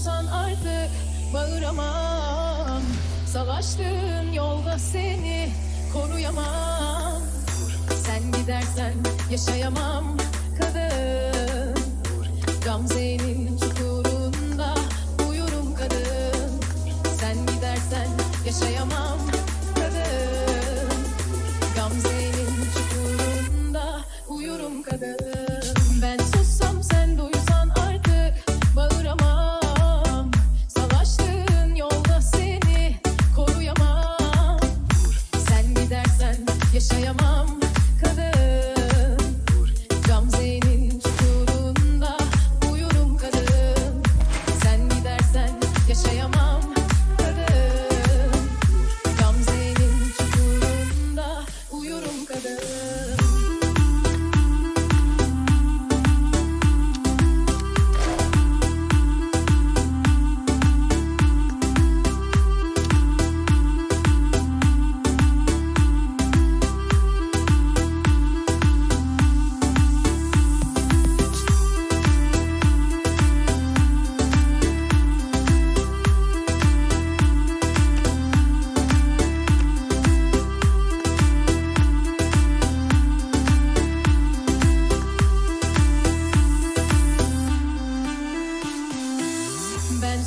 duysan artık bağıramam. Savaştığın yolda seni koruyamam. Sen gidersen yaşayamam kadın. Gamze'nin çukurunda uyurum kadın. Sen gidersen yaşayamam kadın. Gamze'nin çukurunda uyurum kadın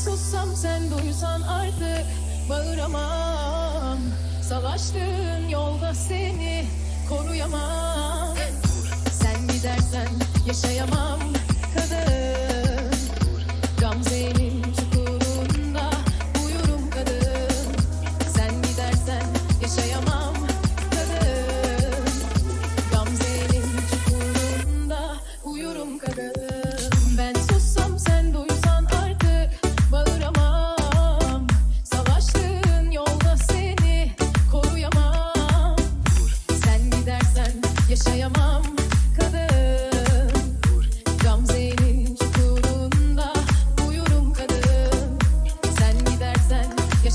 sussam sen duysan artık bağıramam. Savaştığın yolda seni koruyamam. Sen gidersen yaşayamam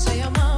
yaşayamam kadın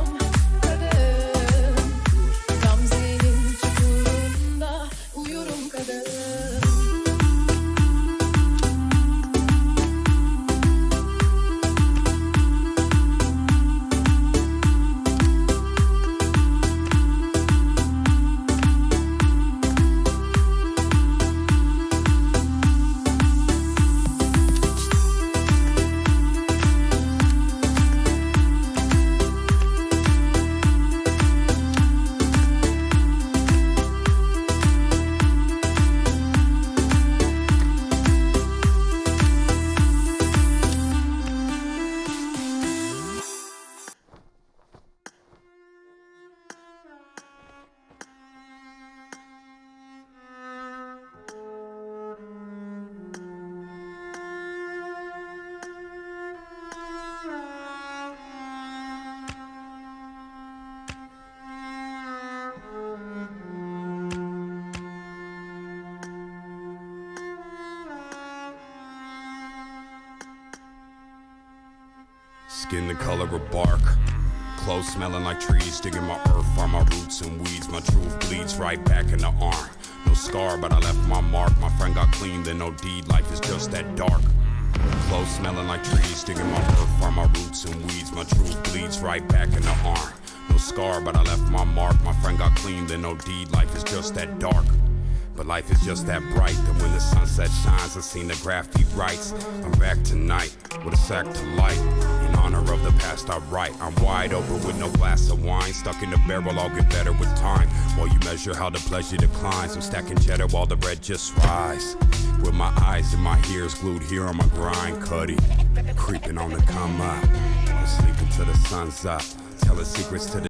Skin the color of bark. Clothes smelling like trees, digging my earth, find my roots and weeds. My truth bleeds right back in the arm. No scar, but I left my mark. My friend got clean, then no deed. Life is just that dark. Clothes smelling like trees, digging my earth, find my roots and weeds. My truth bleeds right back in the arm. No scar, but I left my mark. My friend got clean, then no deed. Life is just that dark. But life is just that bright that when the sunset shines, I seen the graffiti writes. I'm back tonight with a sack to light. Honor of the past I write. I'm wide open with no glass of wine. Stuck in the barrel, I'll get better with time. While you measure how the pleasure declines, I'm stacking cheddar while the bread just rise. With my eyes and my ears glued here on my grind, cutty. Creeping on the come up. The sun's up. Telling secrets to the